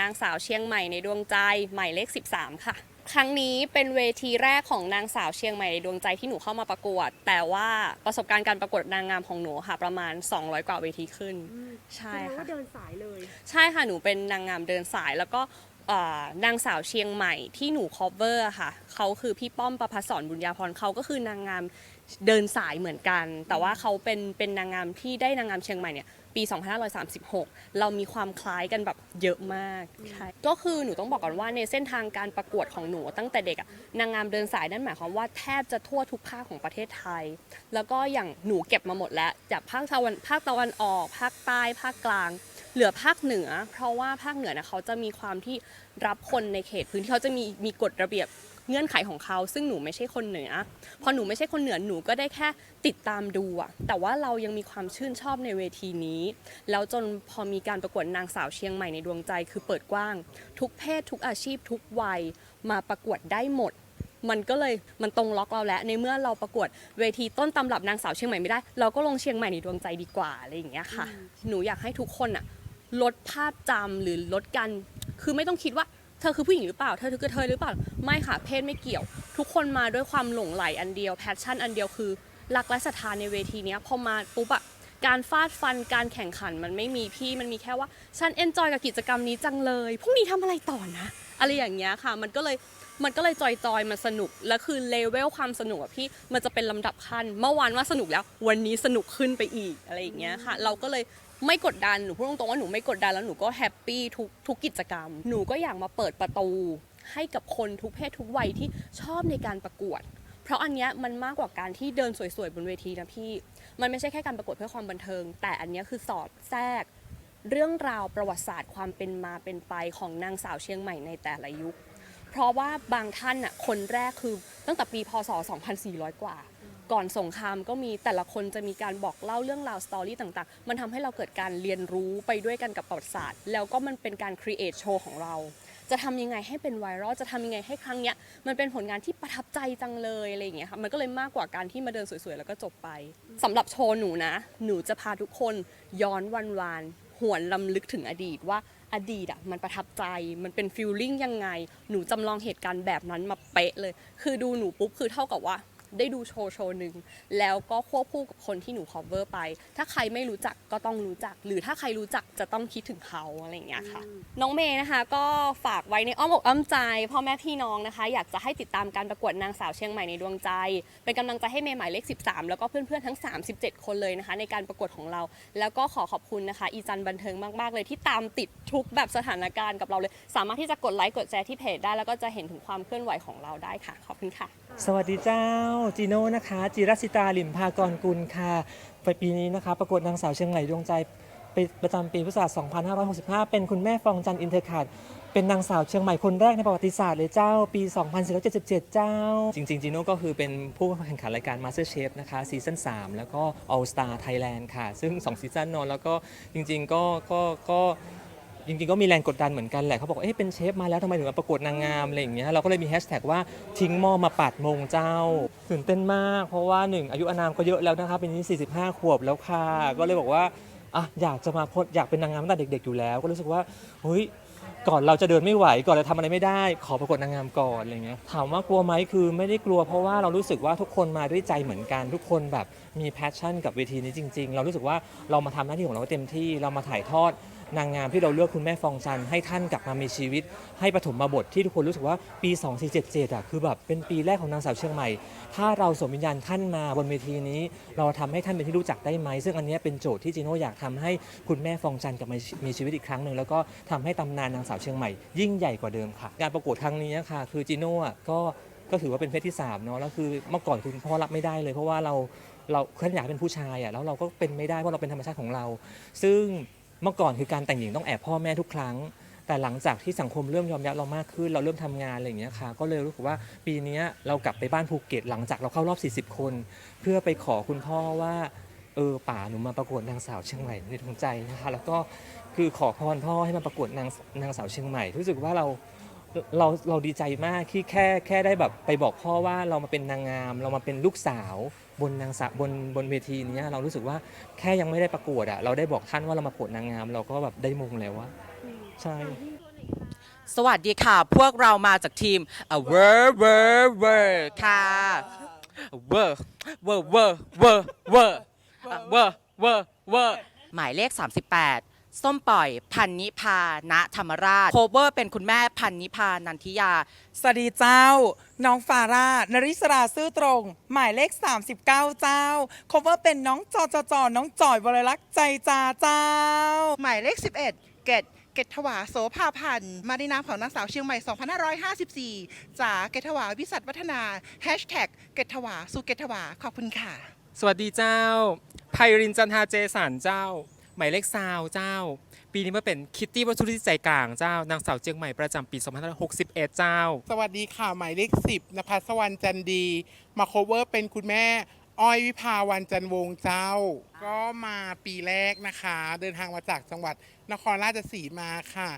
นางสาวเชียงใหม่ในดวงใจหมายเลข 13 ค่ะ ครั้งนี้เป็นเวทีแรกของนางสาวเชียงใหม่ในดวงใจที่หนูเข้ามาประกวด แต่ว่าประสบการณ์การประกวดนางงามของหนูค่ะ ประมาณ 200 กว่าเวทีขึ้น ใช่แสดงค่ะว่าเดินสายเลย ใช่ค่ะหนูเป็นนางงามเดินสายแล้วก็เอ่อนางสาวเชียงใหม่ที่หนู cover อะค่ะ เขาคือพี่ป้อมประภัสสรบุญญาพรเขาก็คือนางงาม เดินสายเหมือนกัน แต่ว่าเขาเป็นเป็นนางงามที่ได้นางงามเชียงใหม่เนี่ยปี 2536 เรามีความคล้ายกันแบบเยอะมากใช่ก็คือหนูต้องบอกก่อนว่าในเส้นทางการประกวดของหนูตั้งแต่เด็กอะนางงามเดินสายนั่นหมายความว่าแทบจะทั่วทุกภาคของประเทศไทย แล้วก็อย่างหนูเก็บมาหมดแล้ว จากภาคตะวันภาคตะวันออก ภาคใต้ภาคกลาง เหลือภาคเหนือ เพราะว่าภาคเหนือนะเขาจะมีความที่รับคนในเขตพื้นที่เขาจะมีมีกฎระเบียบ เงื่อนไขของเขา ซึ่งหนูไม่ใช่คนเหนือ พอหนูไม่ใช่คนเหนือหนูก็ได้แค่ติดตามดูอะแต่ว่าเรายังมีความชื่นชอบในเวทีนี้ แล้วจนพอมีการประกวดนางสาวเชียงใหม่ในดวงใจ คือเปิดกว้าง ทุกเพศทุกอาชีพทุกวัยมาประกวดได้หมดมันก็เลยมันตรงล็อกเราแล้วในเมื่อเราประกวดเวทีต้นตำรับนางสาวเชียงใหม่ไม่ได้ เราก็ลงเชียงใหม่ในดวงใจดีกว่าอะไรอย่างเงี้ยค่ะ หนูอยากให้ทุกคนอะลดภาพจำหรือลดการคือไม่ต้องคิดว่า เธอคือผู้หญิงหรือเปล่า เธอคือกระเทยหรือเปล่า ไม่ค่ะ เพศไม่เกี่ยว ทุกคนมาด้วยความหลงไหลอันเดียว แพชชั่นอันเดียวคือรักและศรัทธาในเวทีนี้พอมาปุ๊บอะการฟาดฟันการแข่งขันมันไม่มีพี่มันมีแค่ว่าฉันเอนจอยกับกิจกรรมนี้จังเลยพรุ่งนี้ทำอะไรต่อนะ อะไรอย่างเงี้ยค่ะ มันก็เลย มันก็เลยจอยๆมันสนุก แล้วคือเลเวลความสนุกอะพี่มันจะเป็นลำดับขั้น เมื่อวานว่าสนุกแล้ว วันนี้สนุกขึ้นไปอีกอะไรอย่างเงี้ยค่ะ เราก็เลยไม่กดดันหนูพูดตรงๆว่าหนูไม่กดดันแล้วหนูก็แฮปปี้ทุกทุกกิจกรรม หนูก็อยากมาเปิดประตู ให้กับคนทุกเพศทุกวัยที่ชอบในการประกวด เพราะอันเนี้ยมันมากกว่าการที่เดินสวยๆบนเวทีนะพี่ มันไม่ใช่แค่การประกวดเพื่อความบันเทิง แต่อันเนี้ยคือสอดแทรก เรื่องราวประวัติศาสตร์ความเป็นมาเป็นไปของนางสาวเชียงใหม่ในแต่ละยุค เพราะว่าบางท่านอะคนแรกคือตั้งแต่ปีพศ 2400 กว่า ก่อนสงครามก็มีแต่ละคนจะมีการบอกเล่าเรื่องราวสตอรี่ต่างๆ มันทำให้เราเกิดการเรียนรู้ไปด้วยกันกับประวัติศาสตร์ แล้วก็มันเป็นการครีเอทโชว์ของเราจะทำยังไงให้เป็นไวรัล จะทำยังไงให้ครั้งเนี้ยมันเป็นผลงานที่ประทับใจจังเลยอะไรอย่างเงี้ยค่ะ มันก็เลยมากกว่าการที่มาเดินสวยๆ แล้วก็จบไปสำหรับโชว์หนูนะ หนูจะพาทุกคนย้อนวันวานหวนลำลึกถึงอดีตว่า อดีตอะมันประทับใจ มันเป็นฟิลลิ่งยังไง หนูจำลองเหตุการณ์แบบนั้นมาเป๊ะเลย คือดูหนูปุ๊บคือเท่ากับว่า ได้ดูโชว์โชว์หนึ่งแล้วก็ควบคู่กับคนที่หนู cover ไป ถ้าใครไม่รู้จักก็ต้องรู้จัก หรือถ้าใครรู้จักจะต้องคิดถึงเขาอะไรอย่างเงี้ยค่ะ น้องเมย์นะคะ ก็ฝากไว้ในอ้อมอกอ้อมใจพ่อแม่พี่น้องนะคะ อยากจะให้ติดตามการประกวดนางสาวเชียงใหม่ในดวงใจ เป็นกำลังใจให้เมย์หมายเลข 13 แล้วก็เพื่อนๆทั้ง 37 คนเลยนะคะ ในการประกวดของเรา แล้วก็ขอขอบคุณนะคะ อีจันบันเทิงมากๆเลยที่ตามติดทุกแบบสถานการณ์กับเราเลย สามารถที่จะกดไลค์กดแชร์ที่เพจได้แล้วก็จะเห็นถึงความเคลื่อนไหวของเราได้ค่ะ ขอบคุณค่ะ สวัสดีเจ้าจีโน่นะคะ จิรศิตาหลิมพากรกุลค่ะไปปีนี้นะคะประกวดนางสาวเชียงใหม่ดวงใจปีประจำปีพุทธศักราช2565 เป็นคุณแม่ฟองจันทร์อินเทอร์ขาดเป็นนางสาวเชียงใหม่คนแรกในประวัติศาสตร์เลยเจ้าปี 2477 เจ้า จริงๆจีโน่ก็คือเป็นผู้แข่งขันรายการ Master Chef นะคะซีซั่น3 แล้วก็ All Star Thailand ค่ะ ซึ่ง 2 ซีซั่นนอนแล้วก็จริงๆก็ก็ก็ จริงๆก็มีแรงกดดันเหมือนกันแหละเขาบอกว่าเอ๊ะเป็นเชฟมาแล้วทำไมถึงมาประกวดนางงามอะไรอย่างเงี้ยเราก็เลยมีแฮชแท็กว่าทิ้งหม้อมาปัดมงเจ้าตื่นเต้นมาก เพราะว่าหนึ่งอายุอานามก็เยอะแล้วนะคะเป็นนี้45 ขวบแล้วค่ะก็เลยบอกว่าอะอยากจะมาพดอยากเป็นนางงามตั้งแต่เด็ก ๆ อยู่แล้ว ก็รู้สึกว่าเฮ้ยก่อนเราจะเดินไม่ไหวก่อนเราทำอะไรไม่ได้ ขอประกวดนางงามก่อนอะไรเงี้ยถามว่ากลัวไหมคือไม่ได้กลัวเพราะว่าเรารู้สึกว่าทุกคนมาด้วยใจเหมือนกัน ทุกคนแบบมีแพชชั่นกับเวทีนี้จริง ๆ เรารู้สึกว่าเรามาทำหน้าที่ของเราเต็มที่เรามาถ่ายทอด นางงามที่เราเลือกคุณแม่ฟองจัน ให้ท่านกลับมามีชีวิต ให้ปฐมบทที่ทุกคนรู้สึกว่าปี 2477อะคือแบบเป็นปีแรกของนางสาวเชียงใหม่ ถ้าเราสวมวิญญาณท่านมาบนเวทีนี้ เราทำให้ท่านเป็นที่รู้จักได้ไหม ซึ่งอันนี้เป็นโจทย์ที่จีโน่อยากทำให้คุณแม่ฟองจันกลับมามีชีวิตอีกครั้งหนึ่งแล้วก็ทำให้ตำนานนางสาวเชียงใหม่ ยิ่งใหญ่กว่าเดิมค่ะ การประกวดครั้งนี้ค่ะคือจีโน่ก็ก็ถือว่าเป็นเพศที่สามเนาะแล้วคือเมื่อก่อนคุณพ่อรับไม่ได้เลย เพราะว่าเราเราท่านอยากเป็นผู้ชายอะแล้วเราก็เป็นไม่ได้เพราะเราเป็นธรรมชาติของเรา ซึ่ง เมื่อก่อนคือการแต่งหญิงต้องแอบพ่อแม่ทุกครั้ง แต่หลังจากที่สังคมเริ่มยอมรับเรามากขึ้น เราเริ่มทำงานอะไรอย่างเงี้ยค่ะ ก็เลยรู้สึกว่าปีนี้เรากลับไปบ้านภูเก็ต หลังจากเราเข้ารอบ 40 คน เพื่อไปขอคุณพ่อว่าเออป่าหนูมาประกวดนางสาวเชียงใหม่ในดวงใจนะคะแล้วก็คือขอพรพ่อให้มาประกวดนางนางสาวเชียงใหม่ รู้สึกว่าเรา เราเราดีใจมากที่แค่แค่ได้แบบไปบอกพ่อว่าเรามาเป็นนางงาม เรามาเป็นลูกสาว บนนางสาวบนบนเวทีนี้เรารู้สึกว่าแค่ยังไม่ได้ประกวดอะเราได้บอกท่านว่าเรามาประกวดนางงาม เราก็แบบได้มงแล้วว่าใช่ สวัสดีค่ะ พวกเรามาจากทีมเวอร์เวอร์เวอร์ค่ะเวอร์เวอร์เวอร์เวอร์เวอร์เวอร์เวอร์หมายเลข 38 ส้มปล่อย พันนิพาณธรรมราช โคเวอร์เป็นคุณแม่พันนิพานันทิยา สวัสดีเจ้า น้องฟาร่านริศราซื่อตรง หมายเลข 39 เจ้า c o เวอร์เป็นน้องจอจอจอน้องจอยวรลักษณ์ใจจาเจ้า หมายเลข 11 เกตเกตถวาโสภาพันธ์ มาในนามของนางสาวเชียงใหม่ 2554 จากเกตถวาวิสัทวัฒนาแฮชแท็กเกตถวาสู่เกตถวาขอบคุณค่ะ สวัสดีเจ้าไพรินจันทาเจสันเจ้า หมายเลขซาวเจ้า ปีนี้มาเป็นคิตตี้วัตถุที่ใจกลางเจ้านางสาวเจียงใหม่ประจำปี2561 เจ้า สวัสดีค่ะ หมายเลขสิบนภัสวรรณจันดี มาโคเวอร์เป็นคุณแม่ อ้อยวิภาวันจันวงศ์เจ้า ก็มาปีแรกนะคะ เดินทางมาจากจังหวัดนครราชสีมาค่ะ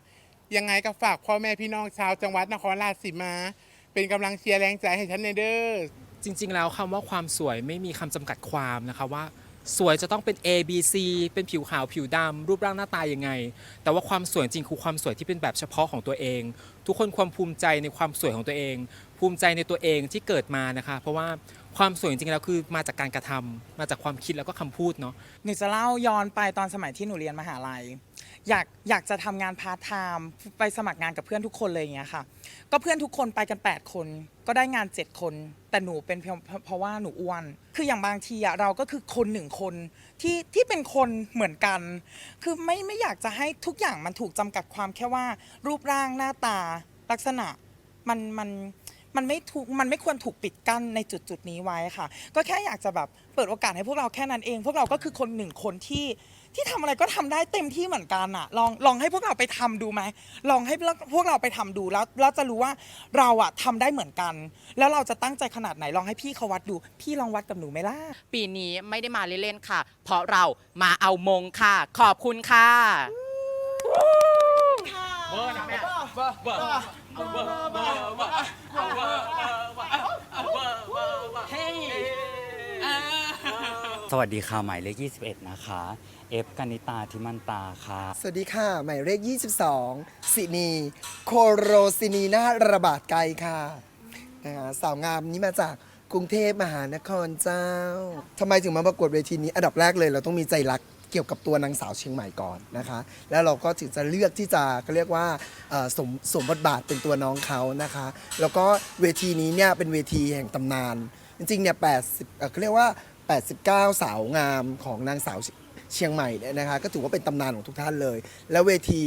ยังไงก็ฝากพ่อแม่พี่น้องชาวจังหวัดนครราชสีมา เป็นกำลังเชียร์แรงใจให้ฉันในเด้อ จริงๆ แล้วคำว่าความสวยไม่มีคำจำกัดความนะคะว่า สวยจะต้องเป็น A B C เป็นผิวขาวผิวดำรูปร่างหน้าตายังไง แต่ว่าความสวยจริงคือความสวยที่เป็นแบบเฉพาะของตัวเอง ทุกคนความภูมิใจในความสวยของตัวเอง ภูมิใจในตัวเองที่เกิดมานะคะ เพราะว่า ความสวยจริงๆแล้วคือมาจากการกระทำมาจากความคิดแล้วก็คำพูดเนาะหนูจะเล่าย้อนไปตอนสมัยที่หนูเรียนมหาลัย อยากอยากจะทำงานพาร์ทไทม์ไปสมัครงานกับเพื่อนทุกคนเลยอย่างเงี้ยค่ะ ก็เพื่อนทุกคนไปกัน 8 คน ก็ได้งาน 7 คน แต่หนูเป็นเพราะเพราะว่าหนูอ้วน คืออย่างบางทีอะเราก็คือคนหนึ่งคนที่ที่เป็นคนเหมือนกัน คือไม่ไม่อยากจะให้ทุกอย่างมันถูกจำกัดความแค่ว่า รูปร่างหน้าตาลักษณะมันมัน มันไม่ถูกมันไม่ควรถูกปิดกั้นในจุดจุดๆนี้ไว้ค่ะ ก็แค่อยากจะแบบเปิดโอกาสให้พวกเราแค่นั้นเอง พวกเราก็คือคนหนึ่งคนที่ที่ทำอะไรก็ทำได้เต็มที่เหมือนกันอะลองลองให้พวกเราไปทำดูไหมลองให้พวกเราไปทำดูแล้วเราจะรู้ว่าเราอะทำได้เหมือนกัน แล้วเราจะตั้งใจขนาดไหนลองให้พี่เขาวัดดู พี่ลองวัดกับหนูไหมล่ะ ปีนี้ไม่ได้มาเล่นๆค่ะ เพราะเรามาเอามงค่ะ ขอบคุณค่ะ สวัสดีค่ะหมายเลข 21 นะคะ เอฟกนิตาทิมันตาค่ะ สวัสดีค่ะ หมายเลข 22 สินีโคโรซินีนาระบาดไกลค่ะนะฮะสาวงามนี้มาจากกรุงเทพมหานครเจ้าทำไมถึงมาประกวดเวทีนี้ อันดับแรกเลยเราต้องมีใจรัก เกี่ยวกับตัวนางสาวเชียงใหม่ก่อนนะคะ แล้วเราก็ถึงจะเลือกที่จะก็เรียกว่าสมสมบทบาทเป็นตัวน้องเขานะคะ แล้วก็เวทีนี้เนี่ยเป็นเวทีแห่งตำนาน จริงๆเนี่ยแปดสิบเขาเรียกว่า 89 สาวงามของนางสาว เชียงใหม่เนี่ยนะคะก็ถือว่าเป็นตำนานของทุกท่านเลย แล้วเวที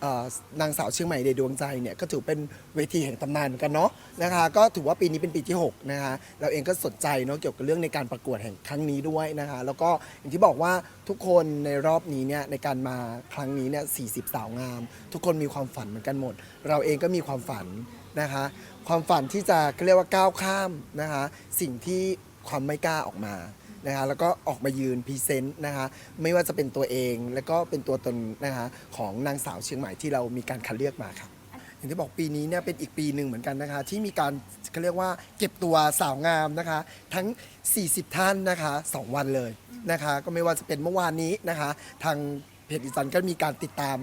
เอ่อนางสาวเชียงใหม่ในดวงใจเนี่ยก็ถือเป็นเวทีแห่งตำนานเหมือนกันเนาะนะคะก็ถือว่าปีนี้เป็นปีที่6นะคะเราเองก็สนใจเนาะเกี่ยวกับเรื่องในการประกวดแห่งครั้งนี้ด้วยนะคะแล้วก็อย่างที่บอกว่าทุกคนในรอบนี้เนี่ยในการมาครั้งนี้เนี่ย40 สาวงาม ทุกคนมีความฝันเหมือนกันหมด เราเองก็มีความฝันนะคะความฝันที่จะเรียกว่าก้าวข้ามนะคะสิ่งที่ความไม่กล้าออกมา นะคะแล้วก็ออกมายืนพรีเซนต์นะคะไม่ว่าจะเป็นตัวเองแล้วก็เป็นตัวตนนะคะของนางสาวเชียงใหม่ที่เรามีการคัดเลือกมาครับอย่างที่บอกปีนี้เนี่ยเป็นอีกปีหนึ่งเหมือนกันนะคะ ที่มีการเขาเรียกว่าเก็บตัวสาวงามนะคะ ทั้ง 40 ท่านนะคะ 2 วันเลยนะคะ ก็ไม่ว่าจะเป็นเมื่อวานนี้นะคะ ทางเพจอีจันก็มีการติดตาม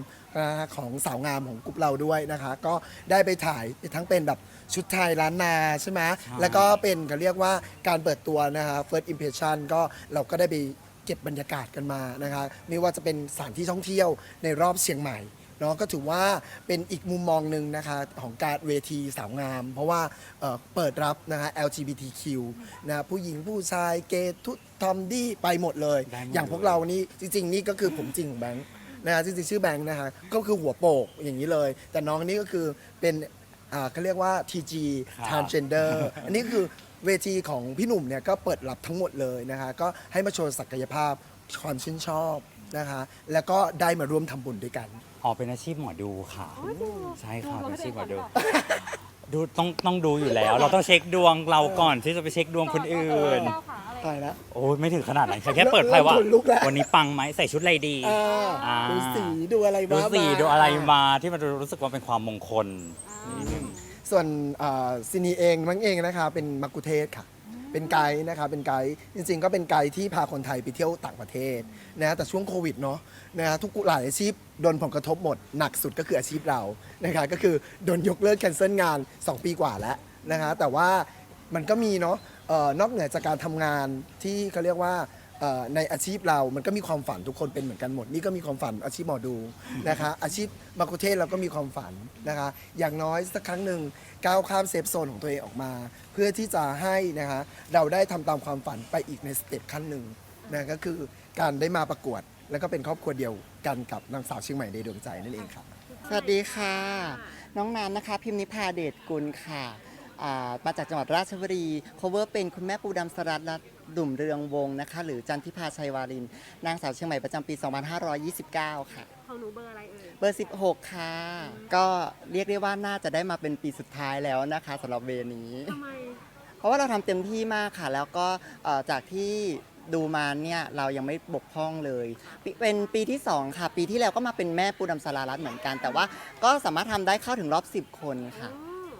ของสาวงามของกลุ่มเราด้วยนะคะ ก็ได้ไปถ่ายทั้งเป็นแบบ ชุดไทยล้านนาใช่ไหมแล้วก็เป็นเขาเรียกว่าการเปิดตัวนะคะ first impression ก็เราก็ได้ไปเก็บบรรยากาศกันมานะคะไม่ว่าจะเป็นสถานที่ท่องเที่ยวในรอบเชียงใหม่เนาะก็ถือว่าเป็นอีกมุมมองหนึ่งนะคะของการเวทีสาวงาม เพราะว่าเอ่อเปิดรับนะคะ LGBTQ นะผู้หญิงผู้ชายเกย์ทุกทอมดี้ไปหมดเลย ได้หมด อย่างพวกเรานี่จริง ๆ นี่ก็คือผมจริงของแบงค์นะคะจริงๆชื่อแบงค์นะคะก็คือหัวโปกอย่างนี้เลย แต่น้องนี่ก็คือเป็น อ่าเขาเรียกว่า TG transgender อันนี้คือเวทีของพี่หนุ่มเนี่ยก็เปิดรับทั้งหมดเลยนะคะ ก็ให้มาโชว์ศักยภาพความชื่นชอบนะคะ แล้วก็ได้มาร่วมทำบุญด้วยกันออกเป็นอาชีพหมอดูค่ะ ใช่ค่ะเป็นอาชีพหมอดู ดูต้องต้องดูอยู่แล้ว เราต้องเช็คดวงเราก่อนที่จะไปเช็คดวงคนอื่นอะไร ตายแล้ว โอ้ยไม่ถึงขนาดนั้นค่ะแค่เปิดไพ่ว่า เริ่มขนลุกแล้ว วันนี้ปังไหมใส่ชุดอะไรดี อ่าอ่า ดูสีดูอะไรดูมาสีมาดูอะไรมาที่มันรู้สึกว่าเป็นความมงคล ส่วนอ่าซินีเองมั้งเองนะคะเป็นมักคุเทศก์ค่ะ เป็นไกด์นะคะเป็นไกด์จริงๆ ก็เป็นไกด์ที่พาคนไทยไปเที่ยวต่างประเทศนะแต่ช่วงโควิดเนาะนะทุกหลายอาชีพโดนผลกระทบหมด หนักสุดก็คืออาชีพเรานะคะก็คือโดนยกเลิกแคนเซิลงาน 2 ปีกว่าแล้วนะคะแต่ว่ามันก็มีเนาะ เอ่อนอกเหนือจากการทำงานที่เขาเรียกว่าเอ่อในอาชีพเรา มันก็มีความฝันทุกคนเป็นเหมือนกันหมด นี่ก็มีความฝันอาชีพหมอดูนะคะอาชีพมาคุเทศเราก็มีความฝันนะคะ อย่างน้อยสักครั้งหนึ่งก้าวข้ามเซฟโซนของตัวเองออกมา เพื่อที่จะให้นะคะเราได้ทำตามความฝันไปอีกในสเต็ปขั้นหนึ่งนะก็คือการได้มาประกวด แล้วก็เป็นครอบครัวเดียวกันกับนางสาวเชียงใหม่ในดวงใจนั่นเองครับ สวัสดีค่ะ น้องน้ำนะคะ พิมพ์นิพาเดชกุลค่ะ อ่ามาจากจังหวัดราชบุรี cover เป็นคุณแม่ปูดำสรัตน์และดุ่มเรืองวงศ์นะคะ หรือจันทิพาชัยวารินนางสาวเชียงใหม่ประจำปี 2529 ค่ะ ของหนูเบอร์อะไรเอ่ย เบอร์ 16 ค่ะ ก็เรียกได้ว่าน่าจะได้มาเป็นปีสุดท้ายแล้วนะคะสำหรับเวรนี้ ทำไม เพราะว่าเราทำเต็มที่มากค่ะ แล้วก็เอ่อจากที่ดูมาเนี่ยเรายังไม่บกพร่องเลยปีเป็นปีที่ 2 ค่ะ ปีที่แล้วก็มาเป็นแม่ปูดำสารารัตน์เหมือนกัน แต่ว่าก็สามารถทำได้เข้าถึงรอบ 10 คนค่ะ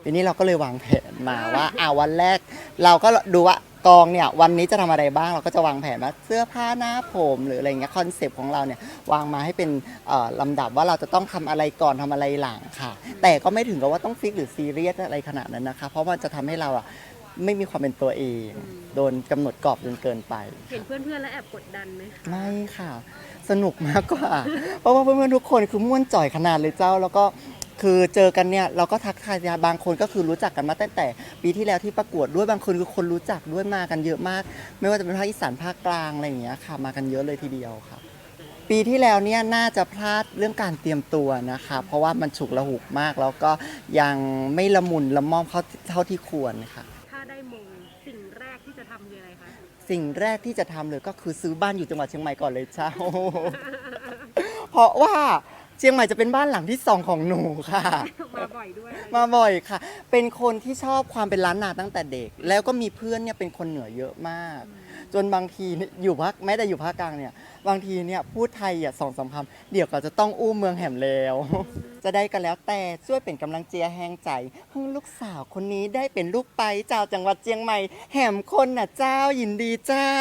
ปีนี้เราก็เลยวางแผนมาว่าอ่าวันแรก เราก็ดูว่ากองเนี่ยวันนี้จะทำอะไรบ้างเราก็จะวางแผนว่าเสื้อผ้าหน้าผมหรืออะไรเงี้ยคอนเซปต์ของเราเนี่ยวางมาให้เป็นเอ่อลำดับว่าเราจะต้องทำอะไรก่อนทำอะไรหลังค่ะ แต่ก็ไม่ถึงกับว่าต้องฟิกหรือซีเรียสอะไรขนาดนั้นนะคะ เพราะมันจะทำให้เราอะไม่มีความเป็นตัวเอง โดนกำหนดกรอบจนเกินไป เห็นเพื่อนๆแล้วแอบกดดันไหมคะไม่ค่ะ สนุกมากกว่า เพราะว่าเพื่อนๆทุกคนคือม่วนจ่อยขนาดเลยเจ้าแล้วก็ คือเจอกันเนี่ยเราก็ทักทายกันบางคนก็คือรู้จักกันมาตั้งแต่ ปีที่แล้วที่ประกวดด้วยบางคนคือคนรู้จักด้วยมากันเยอะมาก ไม่ว่าจะเป็นภาคอีสานภาคกลางอะไรอย่างเงี้ยค่ะ มากันเยอะเลยทีเดียวค่ะ ปีที่แล้วเนี่ยน่าจะพลาดเรื่องการเตรียมตัวนะคะ เพราะว่ามันฉุกละหุกมาก แล้วก็ยังไม่ละมุนละม่อมเข้าเท่าที่ควรค่ะ ถ้าได้มงสิ่งแรกที่จะทำคืออะไรคะสิ่งแรกที่จะทำเลยก็คือซื้อบ้านอยู่จังหวัดเชียงใหม่ก่อนเลยเจ้า เพราะว่า เชียงใหม่จะเป็นบ้านหลังที่สองของหนูค่ะ มาบ่อยด้วยมาบ่อยค่ะ เป็นคนที่ชอบความเป็นล้านนาตั้งแต่เด็ก แล้วก็มีเพื่อนเนี่ยเป็นคนเหนือเยอะมาก จนบางทีเนี่ยอยู่ภาคแม้แต่อยู่ภาคกลางเนี่ย บางทีเนี่ยพูดไทยอะสองสามคำเดี๋ยวก็จะต้องอู้เมืองแหมแล้ว จะได้กันแล้วแต่ช่วยเป็นกำลังเจียแห้งใจให้ลูกสาวคนนี้ได้เป็นลูกไปเจ้าจังหวัดเชียงใหม่ แหมคนน่ะเจ้ายินดีเจ้า